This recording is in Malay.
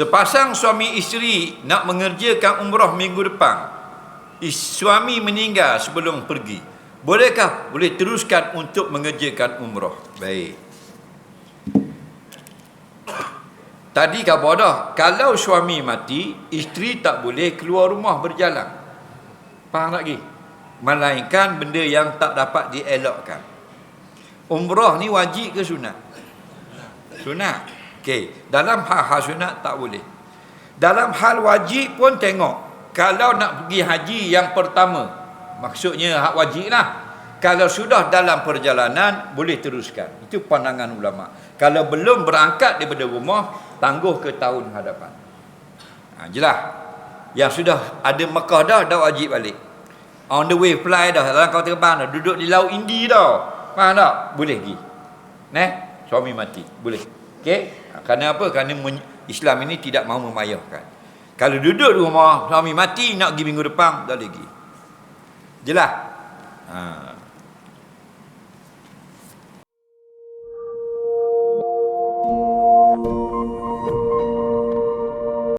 Sepasang suami isteri nak mengerjakan umrah minggu depan. Is- Suami meninggal sebelum pergi. Bolehkah? Boleh teruskan untuk mengerjakan umrah. Baik. Tadi khabar dah. Kalau suami mati, isteri tak boleh keluar rumah berjalan. Faham lagi? Melainkan benda yang tak dapat dielakkan. Umrah ni wajib ke sunat? Sunat. Okey, dalam hal-hal sunat tak boleh. Dalam hal wajib pun tengok. Kalau nak pergi haji yang pertama, maksudnya hak wajib lah. Kalau sudah dalam perjalanan, boleh teruskan. Itu pandangan ulama. Kalau belum berangkat daripada rumah, tangguh ke tahun hadapan. Ha, jelas. Yang sudah ada Mekah dah, dah wajib balik. On the way fly dah, dalam kapal terbang dah. Duduk di laut Indi dah. Faham tak? Boleh pergi. Neh, suami mati. Boleh. Okey? Kerana apa? Kerana Islam ini tidak mahu memayahkan. Kalau duduk di rumah, suami mati, nak pergi minggu depan, tak pergi. Jelas? Ha.